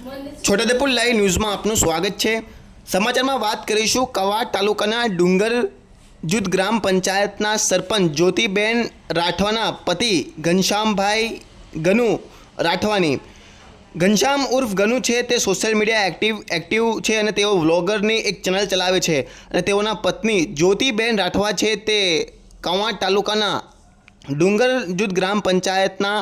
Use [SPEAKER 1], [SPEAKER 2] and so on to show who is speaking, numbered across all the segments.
[SPEAKER 1] Chhota Udepur live ન્યૂઝમાં આપનું સ્વાગત છે. સમાચારમાં વાત કરીશું કવાડ તાલુકાના ડુંગર જૂથ ગ્રામ પંચાયતના સરપંચ જ્યોતિબેન રાઠવાના પતિ ઘનશ્યામભાઈ ગનુ રાઠવાની. ઘનશ્યામ ઉર્ફ ગનુ છે, તે સોશિયલ મીડિયા એક્ટિવ એક્ટિવ છે અને તેઓ વ્લોગરની એક ચેનલ ચલાવે છે અને તેઓના પત્ની જ્યોતિબેન રાઠવા છે, તે કવાડ તાલુકાના ડુંગર જૂથ ગ્રામ પંચાયતના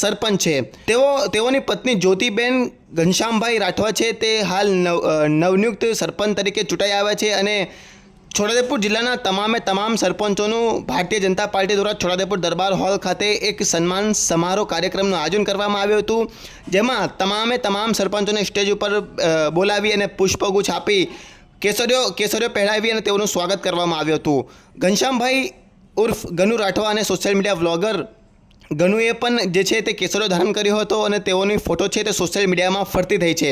[SPEAKER 1] સરપંચ છે. તેઓ, તેઓની પત્ની જ્યોતિબેન ઘનશ્યામભાઈ રાઠવા છે. તે હાલ નવ નવનિયુક્ત સરપંચ તરીકે ચૂંટાઈ આવ્યા છે અને છોડાદેપુર જિલ્લાના તમામે તમામ સરપંચોનું ભારતીય જનતા પાર્ટી દ્વારા છોટાઉદેપુર દરબાર હોલ ખાતે એક સન્માન સમારોહ કાર્યક્રમનું આયોજન કરવામાં આવ્યું હતું. જેમાં તમામે તમામ સરપંચોને સ્ટેજ ઉપર બોલાવી અને પુષ્પગુચ્છ આપી કેસરીઓ કેસરીઓ પહેરાવી અને તેઓનું સ્વાગત કરવામાં આવ્યું હતું. ઘનશ્યામભાઈ ઉર્ફ ગનુ રાઠવા અને સોશિયલ મીડિયા વ્લોગર ગનુએ પણ જે છે તે કેસરો ધારણ કર્યો હતો અને તેઓની ફોટો છે તે સોશિયલ મીડિયામાં ફરતી થઈ છે.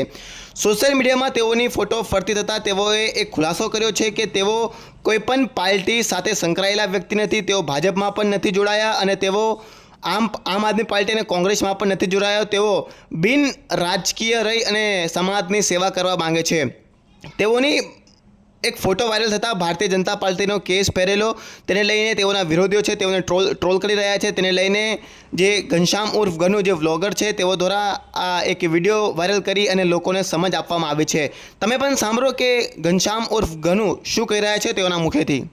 [SPEAKER 1] સોશિયલ મીડિયામાં તેઓની ફોટો ફરતી થતાં તેઓએ એક ખુલાસો કર્યો છે કે તેઓ કોઈ પણ પાર્ટી સાથે સંકળાયેલા વ્યક્તિ નથી, તેઓ ભાજપમાં પણ નથી જોડાયા અને તેઓ આમ આમ આદમી પાર્ટી અને કોંગ્રેસમાં પણ નથી જોડાયા. તેઓ બિન રાજકીય રહી અને સમાજની સેવા કરવા માંગે છે. તેઓની એક ફોટો વાયરલ થતાં ભારતીય જનતા પાર્ટીનો કેસ પહેરેલો. તેને લઈને તેઓના વિરોધીઓ છે, તેઓને ટ્રોલ ટ્રોલ કરી રહ્યા છે. તેને લઈને જે ઘનશ્યામ ઉર્ફ ગનુ જે વ્લોગર છે, તેઓ દ્વારા આ એક વીડિયો વાયરલ કરી અને લોકોને સમજ આપવામાં આવી છે. તમે પણ સાંભળો કે ઘનશ્યામ ઉર્ફ ગનુ શું કહી રહ્યા છે તેઓના મુખેથી.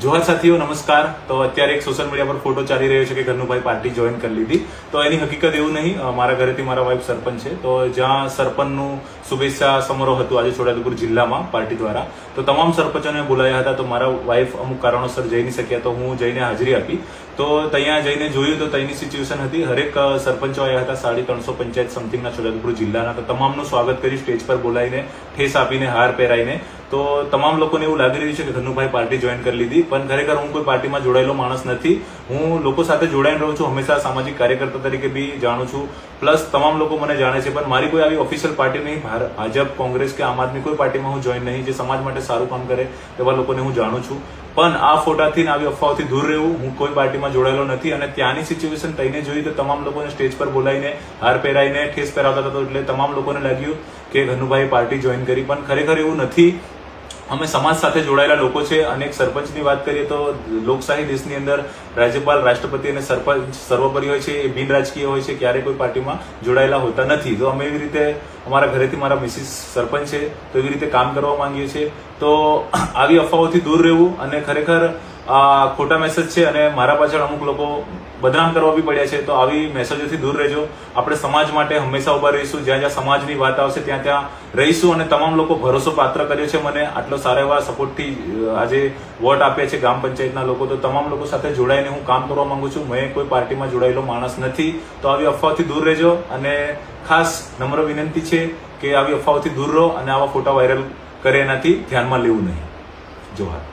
[SPEAKER 2] જોહાર સાથીઓ, નમસ્કાર. તો અત્યારે એક સોશિયલ મીડિયા પર ફોટો ચાલી રહ્યો છે કે ઘરનું ભાઈ પાર્ટી જોઈન કરી લીધી. તો એની હકીકત એવું નહીં મારા ઘરેથી મારા વાઇફ સરપંચ છે. તો જ્યાં સરપંચનું શુભેચ્છા સમારોહ હતું આજે છોટાઉદેપુર જિલ્લામાં પાર્ટી દ્વારા. તો તમામ સરપંચોને બોલાયા હતા, તો મારા વાઇફ અમુક કારણોસર જઈ નહીં શક્યા, તો હું જઈને હાજરી આપી. તો ત્યાં જઈને જોયું તો ત્યાંની સિચ્યુએશન હતી. હરેક સરપંચો આવ્યા હતા સાડી ત્રણસો પંચાયત સમથિંગના છોટાઉદેપુર જિલ્લાના. તો તમામનું સ્વાગત કરી સ્ટેજ પર બોલાવીને ઠેસ આપીને હાર પહેરાઈને તો તમામ લોકોને એવું લાગી રહ્યું છે કે ઘનુભાઈ પાર્ટી જોઈન કરી લીધી, પણ ખરેખર હું કોઈ પાર્ટીમાં જોડાયેલો માણસ નથી. હું લોકો સાથે જોડાઈને રહું છું, હંમેશા સામાજિક કાર્યકર્તા તરીકે બી જાણું છું. પ્લસ તમામ લોકો મને જાણે છે, પણ મારી કોઈ આવી ઓફિશિયલ પાર્ટી નહીં. ભાજપ, કોંગ્રેસ કે આમ આદમી કોઈ પાર્ટીમાં હું જોઈન નહીં, જે સમાજ માટે સારું કામ કરે એવા લોકોને હું જાણું છું. પણ આ ફોટાથી આવી અફવાઓથી દૂર રહેવું હું કોઈ પાર્ટીમાં જોડાયેલો નથી અને ત્યાંની સિચ્યુએશન તઈને જોઈ તો તમામ લોકોને સ્ટેજ પર બોલાવીને હાર પહેરાઈને ઠેસ પહેરાવતા હતા એટલે તમામ લોકોને લાગ્યું કે ઘનુભાઈ પાર્ટી જોઈન કરી. પણ ખરેખર એવું નથી અમે સમાજ સાથે જોડાયેલા લોકો છે અને એક સરપંચની વાત કરીએ તો લોકશાહી દેશની અંદર રાજ્યપાલ, રાષ્ટ્રપતિ અને સરપંચ સર્વોપરી હોય છે, એ બિન રાજકીય હોય છે ક્યારે કોઈ પાર્ટીમાં જોડાયેલા હોતા નથી. તો અમે એવી રીતે અમારા ઘરેથી મારા મિસિસ સરપંચ છે, તો એવી રીતે કામ કરવા માંગીએ છીએ. તો આવી અફવાઓથી દૂર રહેવું અને ખરેખર આ ખોટા મેસેજ છે અને મારા પાછળ અમુક લોકો બદનામ કરવા બી પડ્યા છે, તો આવી મેસેજોથી દૂર રહેજો. આપણે સમાજ માટે હંમેશા ઊભા રહીશું. જ્યાં જ્યાં સમાજની વાત આવશે, ત્યાં ત્યાં રહીશું અને તમામ લોકો ભરોસો પાત્ર કર્યો છે મને. આટલો સારા એવા સપોર્ટથી આજે વોટ આપ્યા છે ગ્રામ પંચાયતના લોકો, તો તમામ લોકો સાથે જોડાઈને હું કામ કરવા માંગુ છું. મેં કોઈ પાર્ટીમાં જોડાયેલો માણસ નથી. તો આવી અફવાઓથી દૂર રહેજો અને ખાસ નમ્ર વિનંતી છે કે આવી અફવાઓથી દૂર રહો અને આવા ફોટા વાયરલ કરે એનાથી ધ્યાનમાં લેવું નહીં. જોહાર.